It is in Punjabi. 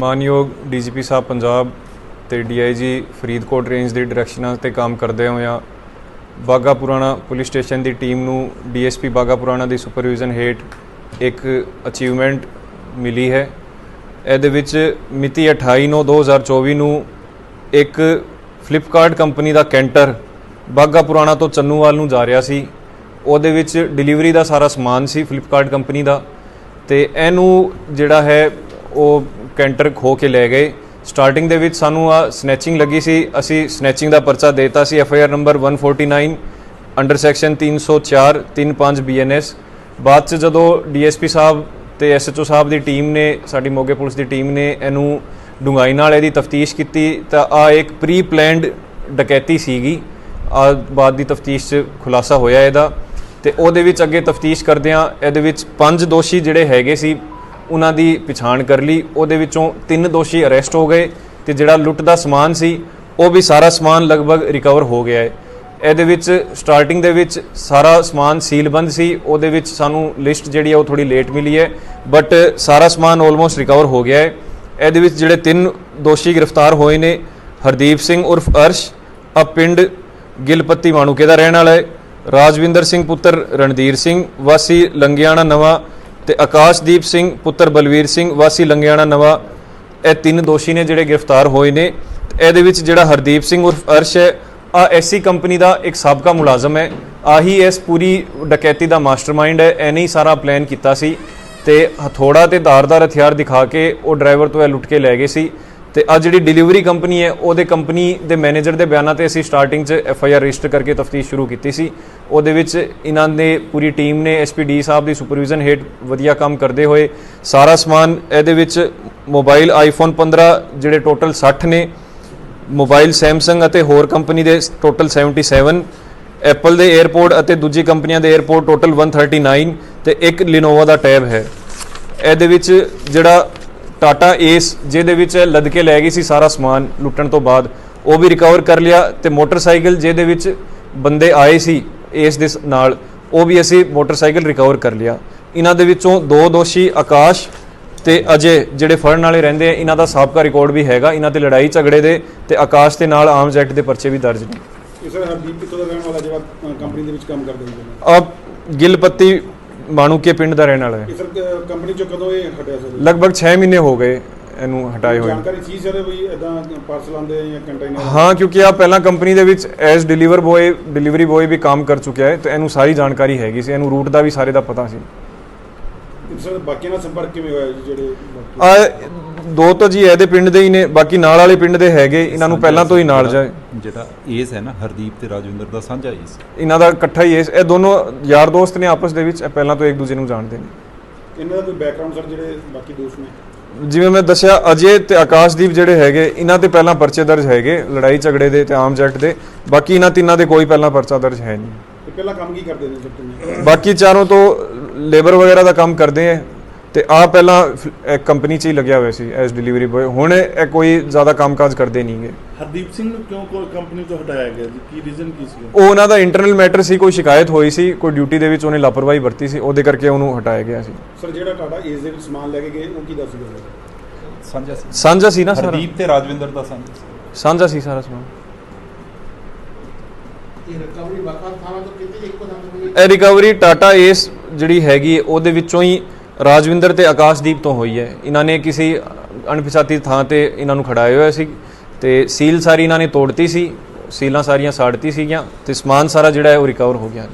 ਮਾਨਯੋਗ ਡੀਜੀਪੀ ਸਾਹਿਬ ਪੰਜਾਬ ਤੇ ਡੀਆਈਜੀ ਫਰੀਦਕੋਟ ਰੇਂਜ ਦੇ ਡਾਇਰੈਕਸ਼ਨਾਂ ਤੇ ਕੰਮ ਕਰਦੇ ਹੋਇਆਂ ਬਾਗਾ ਪੁਰਾਣਾ ਪੁਲਿਸ ਸਟੇਸ਼ਨ ਦੀ ਟੀਮ ਨੂੰ ਡੀਐਸਪੀ ਬਾਗਾ ਪੁਰਾਣਾ ਦੀ ਸੁਪਰਵਿਜ਼ਨ ਹੇਠ ਇੱਕ ਅਚੀਵਮੈਂਟ ਮਿਲੀ ਹੈ। ਇਹਦੇ ਵਿੱਚ ਮਿਤੀ 28/9/2024 ਨੂੰ ਇੱਕ ਫਲਿੱਪਕਾਰਟ ਕੰਪਨੀ ਦਾ ਕੈਂਟਰ ਬਾਗਾ ਪੁਰਾਣਾ ਤੋਂ ਚੰਨੂਵਾਲ ਨੂੰ ਜਾ ਰਿਹਾ ਸੀ। ਉਹਦੇ ਵਿੱਚ ਡਿਲੀਵਰੀ ਦਾ ਸਾਰਾ ਸਮਾਨ ਸੀ ਫਲਿੱਪਕਾਰਟ ਕੰਪਨੀ ਦਾ ਤੇ ਇਹਨੂੰ ਜਿਹੜਾ ਹੈ ਉਹ ਕੈਂਟਰ ਖੋ ਕੇ ਲੈ ਗਏ। ਸਟਾਰਟਿੰਗ ਦੇ ਵਿੱਚ ਸਾਨੂੰ ਆ ਸਨੈਚਿੰਗ ਲੱਗੀ ਸੀ। ਅਸੀਂ ਸਨੈਚਿੰਗ ਦਾ ਪਰਚਾ ਦੇਤਾ ਸੀ। F I R number 149 under section 304 35 BNS ਬਾਅਦ ਚ ਜਦੋਂ ਡੀਐਸਪੀ ਸਾਹਿਬ ਤੇ ਐਸਐਚਓ ਸਾਹਿਬ ਦੀ ਟੀਮ ਨੇ, ਸਾਡੀ ਮੋਗੇ ਪੁਲਿਸ ਦੀ ਟੀਮ ਨੇ ਇਹਨੂੰ ਡੂੰਘਾਈ ਨਾਲ ਇਹਦੀ ਤਫਤੀਸ਼ ਕੀਤੀ, ਤਾਂ ਆ ਇੱਕ ਪ੍ਰੀ ਪਲੈਨਡ ਡਕੈਤੀ ਸੀਗੀ। ਆ ਬਾਅਦ ਦੀ ਤਫਤੀਸ਼ ਚ ਖੁਲਾਸਾ ਹੋਇਆ ਇਹਦਾ। ਤੇ ਉਹਦੇ ਵਿੱਚ ਅੱਗੇ ਤਫਤੀਸ਼ ਕਰਦਿਆਂ ਇਹਦੇ ਵਿੱਚ ਪੰਜ ਦੋਸ਼ੀ ਜਿਹੜੇ ਹੈਗੇ ਸੀ ਉਹਨਾਂ ਦੀ ਪਛਾਣ ਕਰ ਲਈ। ਉਹਦੇ ਵਿੱਚੋਂ ਤਿੰਨ ਦੋਸ਼ੀ ਅਰੈਸਟ ਹੋ ਗਏ ਤੇ ਜਿਹੜਾ ਲੁੱਟ ਦਾ ਸਮਾਨ ਸੀ, ਉਹ ਵੀ ਸਾਰਾ ਸਮਾਨ ਲਗਭਗ ਰਿਕਵਰ ਹੋ ਗਿਆ ਹੈ। ਇਹਦੇ ਵਿੱਚ ਸਟਾਰਟਿੰਗ ਦੇ ਵਿੱਚ ਸਾਰਾ ਸਮਾਨ ਸੀਲਬੰਦ ਸੀ। ਉਹਦੇ ਵਿੱਚ ਸਾਨੂੰ ਲਿਸਟ ਜਿਹੜੀ ਹੈ ਉਹ ਥੋੜੀ ਲੇਟ ਮਿਲੀ ਹੈ ਬਟ ਸਾਰਾ ਸਮਾਨ ਆਲਮੋਸਟ ਰਿਕਵਰ ਹੋ ਗਿਆ ਹੈ। ਇਹਦੇ ਵਿੱਚ ਜਿਹੜੇ ਤਿੰਨ ਦੋਸ਼ੀ ਗ੍ਰਿਫਤਾਰ ਹੋਏ ਨੇ, ਹਰਦੀਪ ਸਿੰਘ ਉਰਫ ਅਰਸ਼, ਆ ਪਿੰਡ ਗਿਲਪੱਤੀ ਮਾਣੂਕੇ ਦਾ ਰਹਿਣ ਵਾਲਾ ਹੈ। ਰਾਜਵਿੰਦਰ ਸਿੰਘ ਪੁੱਤਰ ਰਣਧੀਰ ਸਿੰਘ, ਵਾਸੀ ਲੰਗਿਆਣਾ ਨਵਾਂ ਤੇ ਆਕਾਸ਼ਦੀਪ ਸਿੰਘ, ਪੁੱਤਰ ਬਲਵੀਰ ਸਿੰਘ, ਵਾਸੀ ਲੰਗਿਆਣਾ ਨਵਾਂ, ਇਹ ਤਿੰਨ ਦੋਸ਼ੀ ਨੇ ਜਿਹੜੇ ਗ੍ਰਿਫਤਾਰ ਹੋਏ ਨੇ। ਤੇ ਇਹਦੇ ਵਿੱਚ ਜਿਹੜਾ ਹਰਦੀਪ ਸਿੰਘ ਉਰਫ ਅਰਸ਼ ਹੈ ਆ ਐਸੀ ਕੰਪਨੀ ਦਾ ਇੱਕ ਸਾਬਕਾ ਮੁਲਾਜ਼ਮ ਹੈ। ਆਹੀ ਇਸ ਪੂਰੀ ਡਕੈਤੀ ਦਾ ਮਾਸਟਰਮਾਈਂਡ ਹੈ ਐਨੇ ਹੀ ਸਾਰਾ ਪਲਾਨ ਕੀਤਾ ਸੀ ਤੇ ਹਥੋੜਾ ਤੇ ਧਾਰਦਾਰ ਹਥਿਆਰ ਦਿਖਾ ਕੇ ਉਹ ਡਰਾਈਵਰ ਤੋਂ ਇਹ ਲੁੱਟ ਕੇ ਲੈ ਗਏ ਸੀ। ਤੇ ਅੱਜ ਜਿਹੜੀ ਡਿਲੀਵਰੀ ਕੰਪਨੀ ਹੈ, ਉਹਦੇ ਕੰਪਨੀ ਦੇ ਮੈਨੇਜਰ ਦੇ ਬਿਆਨਾਂ ਤੇ ਅਸੀਂ ਸਟਾਰਟਿੰਗ 'ਚ ਐਫ ਆਈ ਆਰ ਰਜਿਸਟਰ ਕਰਕੇ ਤਫਤੀਸ਼ ਸ਼ੁਰੂ ਕੀਤੀ ਸੀ। ਉਹਦੇ ਵਿੱਚ ਇਹਨਾਂ ਦੇ ਪੂਰੀ ਟੀਮ ਨੇ ਐਸ ਪੀ ਡੀ ਸਾਹਿਬ ਦੀ ਸੁਪਰਵਿਜ਼ਨ ਹੇਠ ਵਧੀਆ ਕੰਮ ਕਰਦੇ ਹੋਏ ਸਾਰਾ ਸਮਾਨ ਇਹਦੇ ਵਿੱਚ ਮੋਬਾਈਲ ਆਈਫੋਨ 15 ਜਿਹੜੇ ਟੋਟਲ 60 ਨੇ ਮੋਬਾਈਲ ਸੈਮਸੰਗ ਅਤੇ ਹੋਰ ਕੰਪਨੀ ਦੇ ਟੋਟਲ 77 ਐਪਲ ਦੇ 에어ਪੋਰਟ ਅਤੇ ਦੂਜੀ ਕੰਪਨੀਆਂ ਦੇ 에어ਪੋਰਟ ਟੋਟਲ 139 ਤੇ ਇੱਕ ਲਿਨੋਵਾ ਦਾ ਟੈਬ ਹੈ। ਇਹਦੇ ਵਿੱਚ ਜਿਹੜਾ ਟਾਟਾ ਏਸ ਜਿਹਦੇ ਵਿੱਚ ਇਹ ਲੱਦ ਕੇ ਲੈ ਗਈ ਸੀ ਸਾਰਾ ਸਮਾਨ ਲੁੱਟਣ ਤੋਂ ਬਾਅਦ ਉਹ ਵੀ ਰਿਕਵਰ ਕਰ ਲਿਆ ਤੇ ਮੋਟਰਸਾਈਕਲ ਜਿਹਦੇ ਵਿੱਚ ਬੰਦੇ ਆਏ ਸੀ ਏਸ ਦੇ ਨਾਲ ਉਹ ਵੀ ਅਸੀਂ ਮੋਟਰਸਾਈਕਲ ਰਿਕਵਰ ਕਰ ਲਿਆ। ਇਹਨਾਂ ਦੇ ਵਿੱਚੋਂ ਦੋ ਦੋਸ਼ੀ ਆਕਾਸ਼ ਤੇ ਅਜੇ ਜਿਹੜੇ ਫੜਨ ਵਾਲੇ ਰਹਿੰਦੇ ਆ ਇਹਨਾਂ ਦਾ ਸਾਬਕਾ ਰਿਕਾਰਡ ਵੀ ਹੈਗਾ ਇਹਨਾਂ ਤੇ ਲੜਾਈ ਝਗੜੇ ਦੇ ਤੇ ਆਕਾਸ਼ ਦੇ ਨਾਲ ਆਰਮਸ ਐਕਟ ਦੇ ਪਰਚੇ ਵੀ ਦਰਜ ਨੇ। ਸਰ ਹਰਦੀਪ ਕਿੱਥੋਂ ਦਾ ਰਹਿਣ ਵਾਲਾ ਜਿਹੜਾ ਕੰਪਨੀ ਦੇ ਵਿੱਚ ਕੰਮ ਕਰਦਾ ਅਬ ਗਿਲਪੱਤੀ ਮਾਣੂਕੇ ਪਿੰਡ ਦਾ ਰਹਿਣ ਵਾਲਾ ਹੈ। ਸਰ ਕੰਪਨੀ ਚੋਂ ਕਦੋਂ ਇਹ ਹਟਿਆ ਸਰ ਲਗਭਗ 6 ਮਹੀਨੇ ਹੋ ਗਏ ਇਹਨੂੰ ਹਟਾਏ ਹੋਏ ਜਾਣਕਾਰੀ ਸੀ ਸਰ ਵੀ ਇਦਾਂ ਪਾਰਸਲ ਆਉਂਦੇ ਜਾਂ ਕੰਟੇਨਰ ਹਾਂ ਕਿਉਂਕਿ ਆ ਪਹਿਲਾਂ ਕੰਪਨੀ ਦੇ ਵਿੱਚ as deliver boy delivery boy ਵੀ ਕੰਮ ਕਰ ਚੁੱਕਿਆ ਹੈ ਤੇ ਇਹਨੂੰ ਸਾਰੀ ਜਾਣਕਾਰੀ ਹੈਗੀ ਸੀ ਇਹਨੂੰ ਰੂਟ ਦਾ ਵੀ ਸਾਰੇ ਦਾ ਪਤਾ ਸੀ। ਸਰ ਬਾਕੀ ਨਾਲ ਸੰਪਰਕ ਕਿਵੇਂ ਹੋਇਆ ਜੀ ਜਿਹੜੇ ਬਾਕੀ- ਆ ਦੋ ਤਾਂ ਜੀ ਇਹਦੇ ਪਿੰਡ ਦੇ ਹੀ ਨੇ ਬਾਕੀ ਨਾਲ ਵਾਲੇ ਪਿੰਡ ਦੇ ਹੈਗੇ ਇਹਨਾਂ ਨੂੰ ਪਹਿਲਾਂ ਤੋਂ ਹੀ ਨਾਲ ਜਾਏ। ਜਿਹੜਾ ਏਸ ਹੈ ਨਾ ਹਰਦੀਪ ਤੇ ਰਾਜਵਿੰਦਰ ਦਾ ਸਾਂਝਾ ਏਸ ਇਹਨਾਂ ਦਾ ਇਕੱਠਾ ਹੀ ਇਸ ਇਹ ਦੋਨੋਂ ਯਾਰ ਦੋਸਤ ਨੇ ਆਪਸ ਦੇ ਵਿੱਚ ਇਹ ਪਹਿਲਾਂ ਤੋਂ ਇੱਕ ਦੂਜੇ ਨੂੰ ਜਾਣਦੇ ਨੇ। ਇਹਨਾਂ ਦਾ ਕੋਈ ਬੈਕਗ੍ਰਾਉਂਡ ਸਰ ਜਿਹੜੇ ਬਾਕੀ ਦੋਸਤ ਨੇ? ਜਿਵੇਂ ਮੈਂ ਦੱਸਿਆ ਅਜੇ ਤੇ ਆਕਾਸ਼ਦੀਪ ਜਿਹੜੇ ਹੈਗੇ ਇਹਨਾਂ ਤੇ ਪਹਿਲਾਂ ਪਰਚੇ ਦਰਜ ਹੈਗੇ ਲੜਾਈ ਝਗੜੇ ਦੇ ਤੇ ਆਮ ਜੈਕਟ ਦੇ ਬਾਕੀ ਇਹਨਾਂ ਤਿੰਨਾਂ ਦੇ ਕੋਈ ਪਹਿਲਾਂ ਪਰਚਾ ਦਰਜ ਹੈ ਨਹੀਂ। ਤੇ ਪਹਿਲਾਂ ਕੰਮ ਕੀ ਕਰਦੇ ਨੇ ਤੁਸੀਂ ਬਾਕੀ ਚਾਰੋਂ ਤੋਂ ਲੇਬਰ ਵਗੈਰਾ ਦਾ ਕੰਮ ਕਰਦੇ ਆ ਤੇ ਆ ਪਹਿਲਾਂ ਇੱਕ ਕੰਪਨੀ 'ਚ ਹੀ ਲੱਗਿਆ ਹੋਇਆ ਸੀ ਐਸ ਡਿਲੀਵਰੀ ਬੋਏ ਹੁਣ ਇਹ ਕੋਈ ਜ਼ਿਆਦਾ ਕੰਮਕਾਜ ਕਰਦੇ ਨਹੀਂਗੇ ਹਰਦੀਪ ਸਿੰਘ ਨੂੰ ਕਿਉਂ ਕੋਈ ਕੰਪਨੀ ਤੋਂ ਹਟਾਇਆ ਗਿਆ ਜੀ? ਕੀ ਰੀਜ਼ਨ ਕੀ ਸੀ ਉਹ ਉਹਨਾਂ ਦਾ ਇੰਟਰਨਲ ਮੈਟਰ ਸੀ ਕੋਈ ਸ਼ਿਕਾਇਤ ਹੋਈ ਸੀ ਕੋਈ ਡਿਊਟੀ ਦੇ ਵਿੱਚ ਉਹਨੇ ਲਾਪਰਵਾਹੀ ਵਰਤੀ ਸੀ ਉਹਦੇ ਕਰਕੇ ਉਹਨੂੰ ਹਟਾਇਆ ਗਿਆ ਸੀ। ਸਰ ਜਿਹੜਾ ਟਾਟਾ ਏਸ ਦੇ ਵਿੱਚ ਸਮਾਨ ਲੈ ਕੇ ਗਏ ਉਹ ਕੀ ਦੱਸ ਗਿਆ ਸਾਂਝਾ ਸੀ। ਸਾਂਝਾ ਸੀ ਨਾ ਸਾਰਾ? ਹਰਦੀਪ ਤੇ ਰਾਜਵਿੰਦਰ ਦਾ ਸਾਂਝਾ ਸੀ। ਸਾਂਝਾ ਸੀ ਸਾਰਾ ਸਮਾਨ। ਇਹ ਰਿਕਵਰੀ ਵੱਖ-ਵੱਖ ਥਾਵਾਂ ਤੋਂ ਕੀਤੀ ਇੱਕੋ ਥਾਂ ਤੋਂ ਹੋਈ? ਇਹ ਰਿਕਵਰੀ ਟਾਟਾ ਏਸ ਜਿਹੜੀ ਹੈਗੀ ਹੈ, ਉਹਦੇ ਵਿੱਚੋਂ ਹੀ ਰਾਜਵਿੰਦਰ ਤੇ ਆਕਾਸ਼ਦੀਪ ਤੋਂ ਹੋਈ ਹੈ ਇਹਨਾਂ ਨੇ ਕਿਸੇ ਅਣਪਛਾਤੀ ਥਾਂ ਤੇ ਇਹਨਾਂ ਨੂੰ ਖੜਾਇਆ ਹੋਇਆ ਸੀ ਤੇ ਸੀਲ ਸਾਰੀ ਇਹਨਾਂ ਨੇ ਤੋੜਤੀ ਸੀ ਸੀਲਾਂ ਸਾਰੀਆਂ ਸਾੜਤੀ ਸੀਗੀਆਂ ਤੇ ਸਮਾਨ ਸਾਰਾ ਜਿਹੜਾ ਹੈ ਉਹ ਰਿਕਵਰ ਹੋ ਗਿਆ